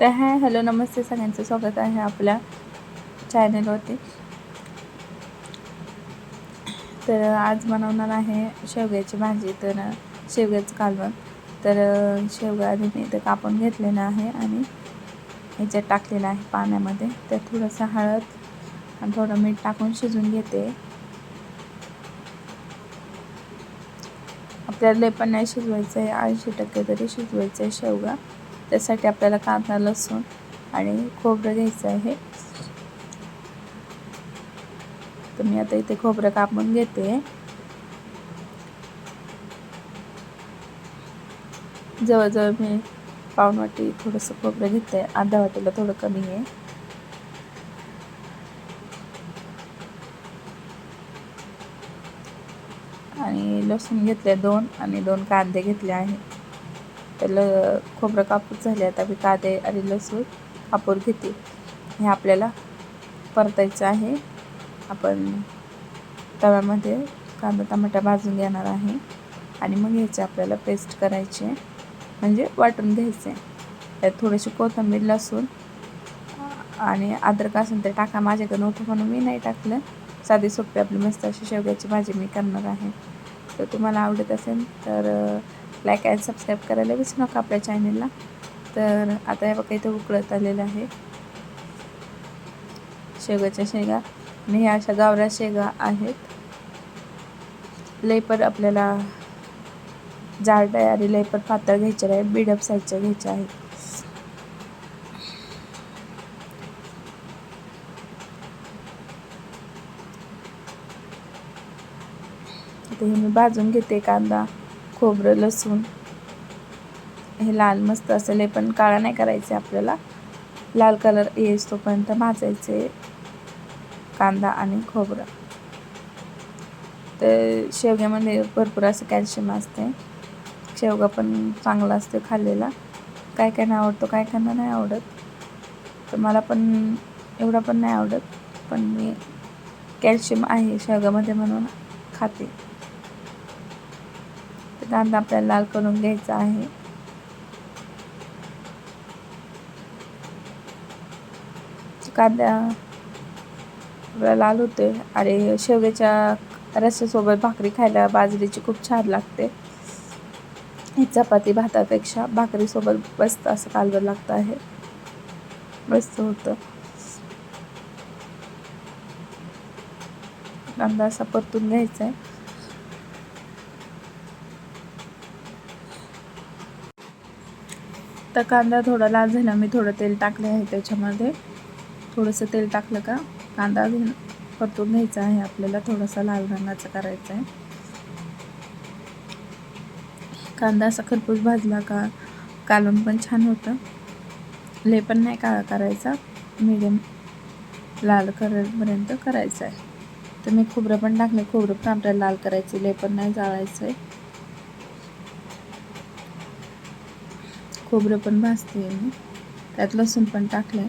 तर hi hello नमस्ते सगळ्यांचं स्वागत आहे आपल्या चॅनलवरती. तर आज बनवणार आहे शेवग्याची भाजी. तर शेवग्याचं कालवण. तर शेवगा आधी मी तर कापून घेतलेलं आहे आणि ह्याच्यात टाकलेलं आहे पाण्यामध्ये. त्यात थोडंसं हळद आणि थोडं मीठ टाकून शिजून घेते. आपल्याला पण नाही शिजवायचं आहे ऐंशी टक्के तरी शिजवायचं आहे शेवगा. त्यासाठी आपल्याला कांदा लसूण आणि खोबरं घ्यायचं आहे. तर मी आता इथे खोबरं कापून घेते. जवळजवळ मी पाऊण वाटी थोडंसं खोबरं घेते. अर्धा वाटीला थोडं कमी आहे. आणि लसूण घेतले दोन आणि दोन कांदे घेतले आहेत. ल खोबरं कापूस झाले आता मी कांदे आणि लसूण कापूर घेते. हे आपल्याला परतायचं आहे. आपण तव्यामध्ये कांदा टमाटा भाजून घेणार आहे. आणि मग ह्याचे आपल्याला पेस्ट करायचे. म्हणजे वाटून घ्यायचे. त्यात थोडीशी कोथिंबीर लसूण आणि अद्रक असेल तर टाका. माझ्याकडे नव्हतं म्हणून मी नाही टाकलं. साधी सोपी आपली मस्त अशी शेवग्याची भाजी मी करणार आहे. तर तुम्हाला आवडत असेल तर लाईक अँड सबस्क्राईब करायला विसरू नका आपल्या चॅनलला तर आता हे बघा इथं उकळत आलेलं आहे. शेगाच्या शेंगा. आणि ह्या अशा गावऱ्या शेगा आहेत. लयपर आपल्याला जाड आहे आणि लई पातळ घ्यायच्या आहे मिडम साईजच्या घ्यायच्या आहेत. हे मी भाजून घेते कांदा. खोबरं लसूण. हे लाल मस्त असेल. हे पण काळा नाही करायचे आपल्याला. लाल कलर येस तोपर्यंत भाजायचे कांदा आणि खोबरं. तर शेवग्यामध्ये भरपूर असं कॅल्शियम असते. शेवगा पण चांगला असते खाल्लेला. काय काय नाही आवडतो काय कायना नाही आवडत. तर मला पण एवढा पण नाही आवडत. पण मी कॅल्शियम आहे शेवगामध्ये म्हणून खाते. कांदा आपल्याला लाल करून घ्यायचा आहे. कांदा लाल होते आणि शेवग्याच्या रस्स्यासोबत भाकरी खायला बाजरीची खूप छान लागते. चपाती भातापेक्षा भाकरीसोबत मस्त असं कालवं लागतं आहे. मस्त होतं. कांदा असा परतून घ्यायचा आहे तर कांदा थोडा लाल झाला मी थोडं तेल टाकले आहे त्याच्यामध्ये. थोडंसं तेल टाकलं का? कांदा घेऊन परतून घ्यायचा आहे. आपल्याला थोडासा लाल रंगाचा करायचा आहे. कांदा असा खरपूस भाजला का? कालून पण छान होतं. ले पण नाही काळा करायचा. मिडियम लाल कलरपर्यंत करायचं आहे. तर मी खोबरं पण टाकलं खोबरं पण आपल्याला लाल करायचं ले पण नाही जाळायचं आहे खोबरं पण भाजते मी. त्यात लसूण पण टाकलं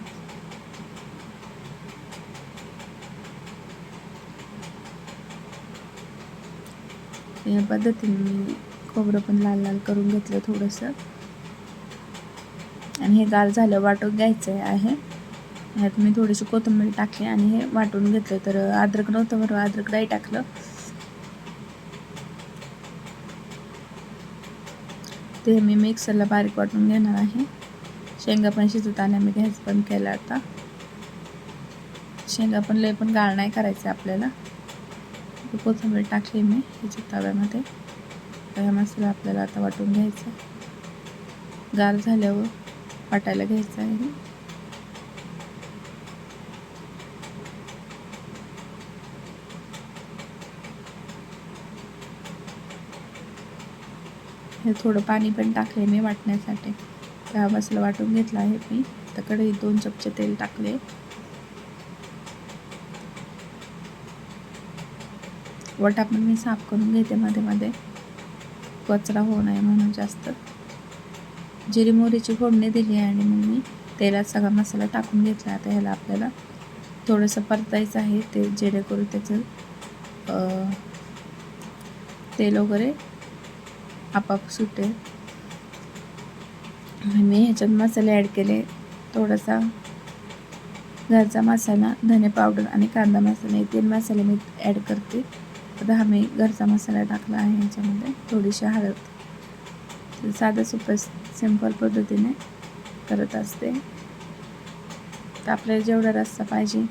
या पद्धतीने मी खोबरं पण लाल लाल करून घेतलं थोडंसं. आणि हे गाल झालं वाटून घ्यायचं आहे. ह्यात मी थोडीशी कोथिंबीर टाकली आणि हे वाटून घेतलं. तर अद्रक नव्हतं बरोबर अद्रक नाही टाकलं. ते मी मिक्सरला बारीक वाटून घेणार आहे. शेंगा पण शिजवताना मी गॅस बंद केला आता. शेंगा पण लय पण गाळ नाही करायचं आपल्याला. कोथिंबीर टाकली मी ह्याच्या तव्यामध्ये. त्या मसाला आपल्याला आता वाटून घ्यायचा गार झाल्यावर वाटायला घ्यायचं आहे. हे थोडं पाणी पण टाकले मी वाटण्यासाठी. त्या मसाला वाटून घेतला आहे मी. तर कढईत दोन चमचे तेल टाकले. वटा पण मी साफ करून घेते मध्ये मध्ये. कचरा होऊ नये म्हणून जास्त. जिरी मोहरीची फोडणी दिली आहे आणि मग मी तेलात सगळा मसाला टाकून घेतला आता ह्याला आपल्याला थोडंसं परतायचं आहे. ते जेणेकरून त्याचं तेल वगैरे आपाप सुटेल मी ह्याच्यात मसाले ॲड केले. थोडासा घरचा मसाला धने पावडर आणि कांदा मसाला हे तीन मसाले मी ॲड करते. आता हा मी घरचा मसाला टाकला आहे ह्याच्यामध्ये थोडीशी हळद. साधं सोपं सिंपल पद्धतीने करत असते. तर आपल्याला जेवढा रस्सा पाहिजे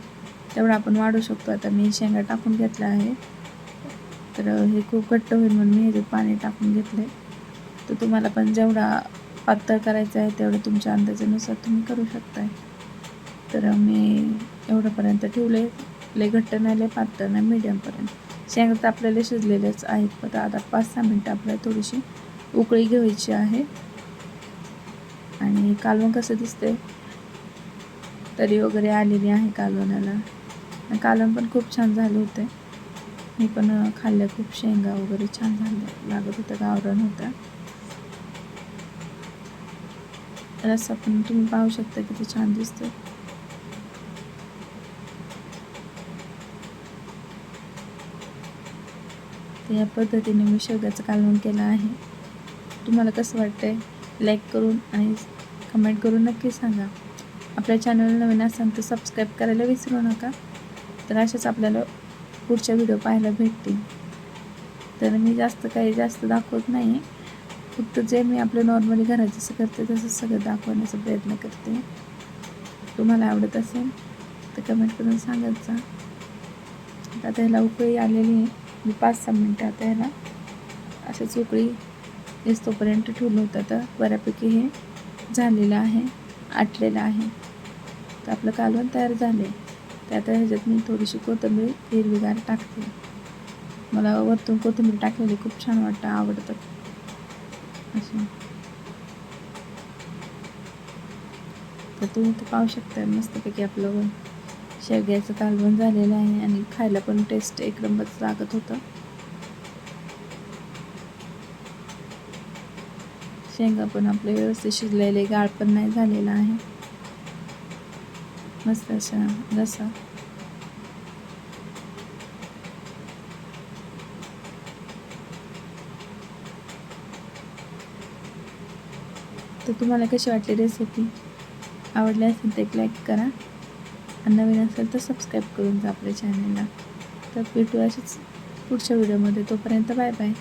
तेवढा आपण वाढू शकतो. आता मी शेंगा टाकून घेतला आहे तर हे खूप घट्ट होईल म्हणून मी ह्याच्यात पाणी टाकून घेतलं तर तुम्हाला पण जेवढा पातळ करायचं आहे तेवढं तुमच्या अंदाजानुसार तुम्ही करू शकताय. तर मी एवढंपर्यंत ठेवले लय घट्ट नाही लय पातळ नाही मिडियमपर्यंत शेंगा तर आपल्याला शिजलेलेच आहेत पण आता पाच सहा मिनटं आपल्याला थोडीशी उकळी घ्यायची आहे. आणि कालवण कसं दिसते तरी वगैरे आलेली आहे कालवणाला. कालवण पण खूप छान झालं होतं. मी पण खाल्लं. खूप शेंगा वगैरे छान झालं लागत होतं गावरण होता. रस्सा पण तुम्ही पाहू शकता किती छान दिसतो तर या पद्धतीने मी शेवग्याचं कालवण केलं आहे. तुम्हाला कसं वाटतंय? लाईक करून आणि कमेंट करून नक्की सांगा. आपल्या चॅनल नवीन असाल तर सबस्क्राईब करायला विसरू नका. तर अशाच आपल्याला पुढच्या व्हिडिओ पाहायला भेटतील. तर मी जास्त काही जास्त दाखवत नाही फक्त जे मी आपलं नॉर्मली घरात जसं करते तसं सगळं दाखवण्याचा प्रयत्न करते. तुम्हाला आवडत असेल तर कमेंट करून सांगत जा. आता ह्याला उकळी आलेली आहे. मी पाच सहा मिनटं आता ह्याला असंच उकळी येतोपर्यंत ठेवलं होतं. तर बऱ्यापैकी हे झालेलं आहे आटलेलं आहे. तर आपलं कालवण तयार झालं आहे त्यात आता ह्याच्यात मी थोडीशी कोथिंबीर हिरवीगार टाकते. मला वरतून कोथिंबीर टाकलेली खूप छान वाटतं आवडतं. असं. तर तुम्ही तर पाहू शकता मस्तपैकी आपलं शेवग्याचं कालवण झालेलं आहे आणि खायला पण टेस्ट एक नंबरच लागत होतं. शेंगा पण आपले व्यवस्थित शिजलेले गाळ पण नाही झालेला आहे. मस्त अशा रसा. तर तुम्हाला कशी वाटली रेसिपी आवडली असेल तर एक लाईक करा. आणि नवीन असेल तर सबस्क्राईब करून जा आपल्या चॅनलला तर भेटू अशीच पुढच्या व्हिडिओमध्ये तोपर्यंत बाय बाय